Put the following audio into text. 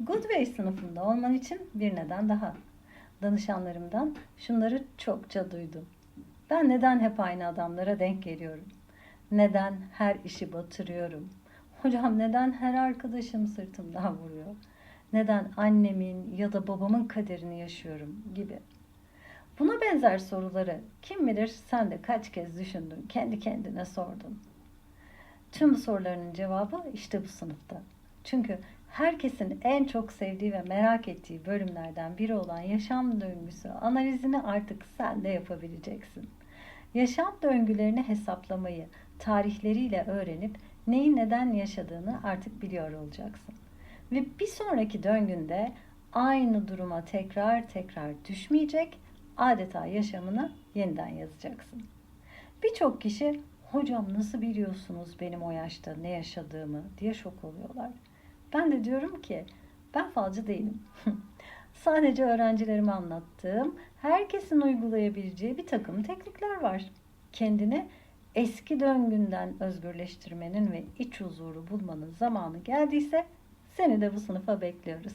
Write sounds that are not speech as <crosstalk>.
Goodway sınıfında olman için bir neden daha. Danışanlarımdan şunları çokça duydum. Ben neden hep aynı adamlara denk geliyorum? Neden her işi batırıyorum? Hocam neden her arkadaşım sırtımdan vuruyor? Neden annemin ya da babamın kaderini yaşıyorum gibi. Buna benzer soruları kim bilir sen de kaç kez düşündün, kendi kendine sordun. Tüm bu soruların cevabı işte bu sınıfta. Çünkü herkesin en çok sevdiği ve merak ettiği bölümlerden biri olan yaşam döngüsü analizini artık sen de yapabileceksin. Yaşam döngülerini hesaplamayı tarihleriyle öğrenip neyi neden yaşadığını artık biliyor olacaksın. Ve bir sonraki döngünde aynı duruma tekrar tekrar düşmeyecek, adeta yaşamını yeniden yazacaksın. Birçok kişi hocam nasıl biliyorsunuz benim o yaşta ne yaşadığımı diye şok oluyorlar. Ben de diyorum ki ben falcı değilim. <laughs> Sadece öğrencilerime anlattığım, herkesin uygulayabileceği bir takım teknikler var. Kendini eski döngünden özgürleştirmenin ve iç huzuru bulmanın zamanı geldiyse seni de bu sınıfa bekliyoruz.